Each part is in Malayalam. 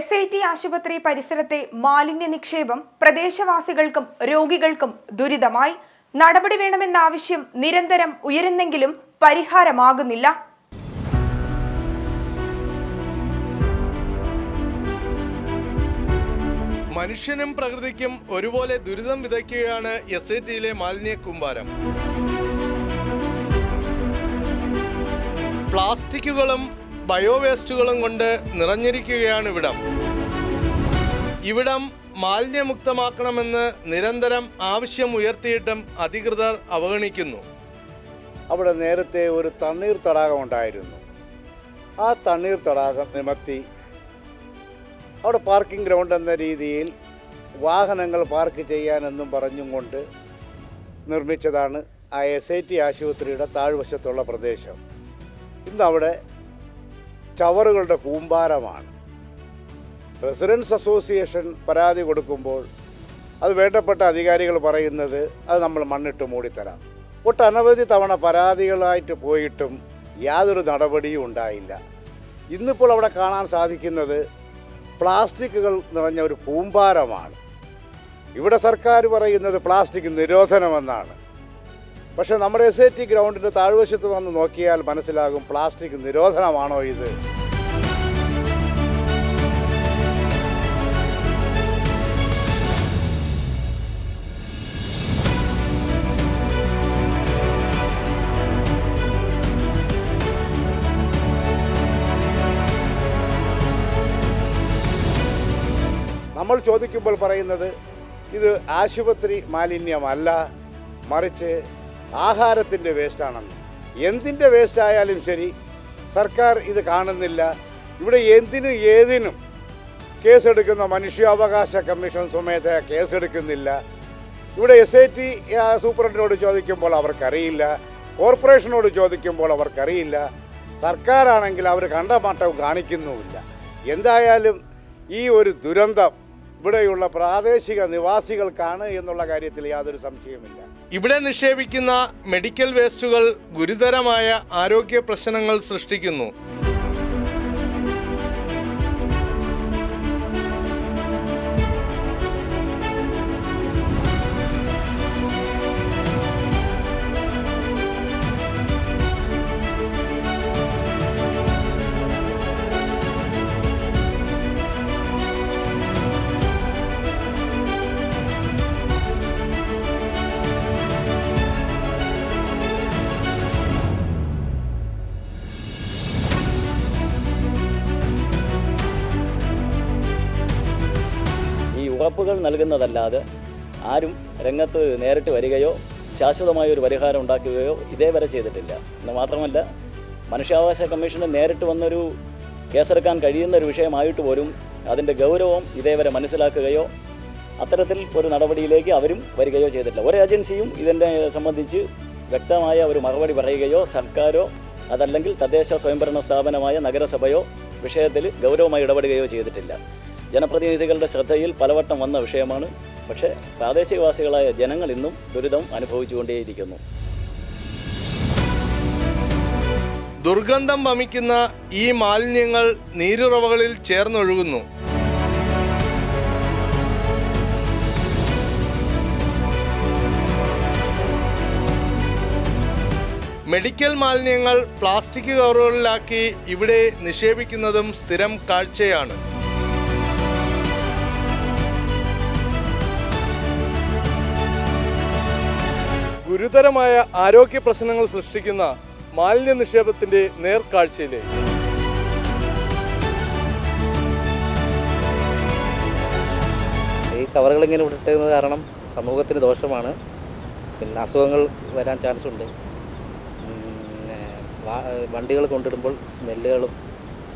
എസ് ഐ ടി ആശുപത്രി പരിസരത്തെ മാലിന്യ നിക്ഷേപം പ്രദേശവാസികൾക്കും രോഗികൾക്കും ദുരിതമായി. നടപടി വേണമെന്ന ആവശ്യം നിരന്തരം ഉയരുന്നെങ്കിലും പരിഹാരമാകുന്നില്ല. മനുഷ്യനും പ്രകൃതിക്കും ഒരുപോലെ ദുരിതം വിതയ്ക്കുകയാണ് എസ് ഐ ടിയിലെ മാലിന്യ കൂമ്പാരം. പ്ലാസ്റ്റിക്കുകളും ബയോവേസ്റ്റുകളും കൊണ്ട് നിറഞ്ഞിരിക്കുകയാണ് ഇവിടം. ഇവിടം മാലിന്യമുക്തമാക്കണമെന്ന് നിരന്തരം ആവശ്യം ഉയർത്തിയിട്ടും അധികൃതർ അവഗണിക്കുന്നു. അവിടെ നേരത്തെ ഒരു തണ്ണീർ തടാകം ഉണ്ടായിരുന്നു. ആ തണ്ണീർ തടാകം നിമത്തി. അവിടെ പാർക്കിംഗ് ഗ്രൗണ്ട് എന്ന രീതിയിൽ വാഹനങ്ങൾ പാർക്ക് ചെയ്യാനെന്നും പറഞ്ഞും കൊണ്ട് നിർമ്മിച്ചതാണ് ആ എസ് ഐ ടി ആശുപത്രിയുടെ താഴ്വശത്തുള്ള പ്രദേശം. ഇന്ന് ചവറുകളുടെ കൂമ്പാരമാണ്. റെസിഡൻസ് അസോസിയേഷൻ പരാതി കൊടുക്കുമ്പോൾ അത് വേണ്ടപ്പെട്ട അധികാരികൾ പറയുന്നത് അത് നമ്മൾ മണ്ണിട്ട് മൂടിത്തരാം. ഒട്ടനവധി തവണ പരാതികളായിട്ട് പോയിട്ടും യാതൊരു നടപടിയും ഉണ്ടായില്ല. ഇന്നിപ്പോൾ അവിടെ കാണാൻ സാധിക്കുന്നത് പ്ലാസ്റ്റിക്കുകൾ നിറഞ്ഞ ഒരു കൂമ്പാരമാണ്. ഇവിടെ സർക്കാർ പറയുന്നത് പ്ലാസ്റ്റിക് നിരോധനമെന്നാണ്. പക്ഷേ നമ്മുടെ എസ് ഐ ടി ഗ്രൗണ്ടിന്റെ താഴ്വശത്ത് വന്ന് നോക്കിയാൽ മനസ്സിലാകും പ്ലാസ്റ്റിക് നിരോധനമാണോ ഇത്. നമ്മൾ ചോദിക്കുമ്പോൾ പറയുന്നത് ഇത് ആശുപത്രി മാലിന്യമല്ല മറിച്ച് ആഹാരത്തിന്റെ വേസ്റ്റാണെന്ന്. എന്തിന്റെ വേസ്റ്റ് ആയാലും ശരി സർക്കാർ ഇത് കാണുന്നില്ല. ഇവിടെ എന്തിനും ഏതിനും കേസെടുക്കുന്ന മനുഷ്യാവകാശ കമ്മീഷൻ സ്വമേധ കേസെടുക്കുന്നില്ല. ഇവിടെ എസ് ഐ ടി സൂപ്രണ്ടിനോട് ചോദിക്കുമ്പോൾ അവർക്കറിയില്ല. കോർപ്പറേഷനോട് ചോദിക്കുമ്പോൾ അവർക്കറിയില്ല. സർക്കാരാണെങ്കിൽ അവർ കണ്ടമാട്ടവും കാണിക്കുന്നുമില്ല. എന്തായാലും ഈ ഒരു ദുരന്തം ഇവിടെയുള്ള പ്രാദേശിക നിവാസികൾക്കാണ് എന്നുള്ള കാര്യത്തിൽ യാതൊരു സംശയമില്ല ഇവിടെ നിക്ഷേപിക്കുന്ന മെഡിക്കൽ വേസ്റ്റുകൾ ഗുരുതരമായ ആരോഗ്യ പ്രശ്നങ്ങൾ സൃഷ്ടിക്കുന്നു. ഉറപ്പുകൾ നൽകുന്നതല്ലാതെ ആരും രംഗത്ത് നേരിട്ട് വരികയോ ശാശ്വതമായ ഒരു പരിഹാരം ഉണ്ടാക്കുകയോ ഇതേവരെ ചെയ്തിട്ടില്ല. എന്ന് മാത്രമല്ല മനുഷ്യാവകാശ കമ്മീഷന് നേരിട്ട് വന്നൊരു കേസെടുക്കാൻ കഴിയുന്ന ഒരു വിഷയമായിട്ട് പോലും അതിന്റെ ഗൗരവം ഇതേവരെ മനസ്സിലാക്കുകയോ അത്തരത്തിൽ ഒരു നടപടിയിലേക്ക് അവരും വരികയോ ചെയ്തിട്ടില്ല. ഒരു ഏജൻസിയും ഇതിനെ സംബന്ധിച്ച് വ്യക്തമായ ഒരു മറുപടി പറയുകയോ സർക്കാരോ അതല്ലെങ്കിൽ തദ്ദേശ സ്വയംഭരണ സ്ഥാപനമായ നഗരസഭയോ വിഷയത്തിൽ ഗൗരവമായി ഇടപെടുകയോ ചെയ്തിട്ടില്ല. ജനപ്രതിനിധികളുടെ ശ്രദ്ധയിൽ പലവട്ടം വന്ന വിഷയമാണ്. പക്ഷേ പ്രാദേശികവാസികളായ ജനങ്ങൾ ഇന്നും ദുരിതം അനുഭവിച്ചുകൊണ്ടേയിരിക്കുന്നു. ദുർഗന്ധം വമിക്കുന്ന ഈ മാലിന്യങ്ങൾ നീരുറവകളിൽ ചേർന്നൊഴുകുന്നു. മെഡിക്കൽ മാലിന്യങ്ങൾ പ്ലാസ്റ്റിക് കവറുകളിലാക്കി ഇവിടെ നിക്ഷേപിക്കുന്നതും സ്ഥിരം കാഴ്ചയാണ്. ഗുരുതരമായ ആരോഗ്യ പ്രശ്നങ്ങൾ സൃഷ്ടിക്കുന്ന മാലിന്യ നിക്ഷേപത്തിന്റെ നേർക്കാഴ്ചയിലേക്ക് ഈ കവറുകൾ ഇങ്ങനെ ഇട്ടത് കാരണം സമൂഹത്തിന് ദോഷമാണ്. പിന്നെ അസുഖങ്ങൾ വരാൻ ചാൻസ് ഉണ്ട്. പിന്നെ വണ്ടികൾ കൊണ്ടിടുമ്പോൾ സ്മെല്ലുകളും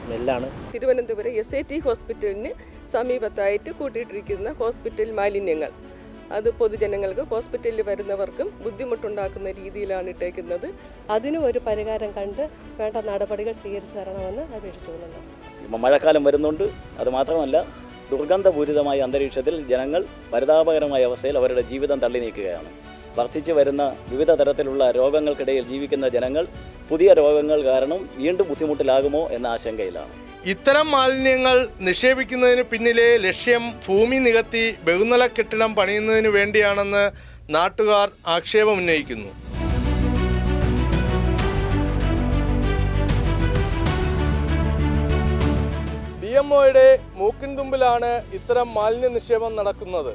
സ്മെല്ലാണ്. തിരുവനന്തപുരം എസ് ഐ ടി ഹോസ്പിറ്റലിന് സമീപത്തായിട്ട് കൂട്ടിയിട്ടിരിക്കുന്ന ഹോസ്പിറ്റൽ മാലിന്യങ്ങൾ. അത് പൊതുജനങ്ങൾക്ക് ഹോസ്പിറ്റലിൽ വരുന്നവർക്കും ബുദ്ധിമുട്ടുണ്ടാക്കുന്ന രീതിയിലാണ് ഇട്ടേക്കുന്നത്. അതിനും ഒരു പരിഹാരം കണ്ട് വേണ്ട നടപടികൾ സ്വീകരിച്ചു തരണമെന്ന് അപേക്ഷിച്ചുകൊള്ളുന്നു. ഇപ്പം മഴക്കാലം വരുന്നുണ്ട്. അത് മാത്രമല്ല ദുർഗന്ധപൂരിതമായ അന്തരീക്ഷത്തിൽ ജനങ്ങൾ പരിതാപകരമായ അവസ്ഥയിൽ അവരുടെ ജീവിതം തള്ളി നീക്കുകയാണ്. വർദ്ധിച്ചു വരുന്ന വിവിധ തരത്തിലുള്ള രോഗങ്ങൾക്കിടയിൽ ജീവിക്കുന്ന ജനങ്ങൾ പുതിയ രോഗങ്ങൾ കാരണം വീണ്ടും ബുദ്ധിമുട്ടിലാകുമോ എന്ന ആശങ്കയിലാണ്. ഇത്തരം മാലിന്യങ്ങൾ നിക്ഷേപിക്കുന്നതിന് പിന്നിലെ ലക്ഷ്യം ഭൂമി നികത്തി ബഹുനില കെട്ടിടം പണിയുന്നതിന് വേണ്ടിയാണെന്ന് നാട്ടുകാർ ആക്ഷേപമുന്നയിക്കുന്നു ഡി എം ഒയുടെ മൂക്കിൻ തുമ്പിലാണ് ഇത്തരം മാലിന്യ നിക്ഷേപം നടക്കുന്നത്.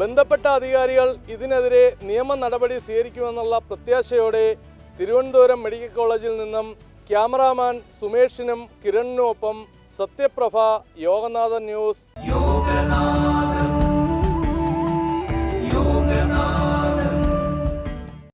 ബന്ധപ്പെട്ട അധികാരികൾ ഇതിനെതിരെ നിയമ നടപടി സ്വീകരിക്കുമെന്നുള്ള പ്രത്യാശയോടെ തിരുവനന്തപുരം മെഡിക്കൽ കോളേജിൽ നിന്നും ക്യാമറാമാൻ സുമേഷിനും കിരണിനുമൊപ്പം സത്യപ്രഭ യോഗനാഥൻ ന്യൂസ്. യോഗനാഥ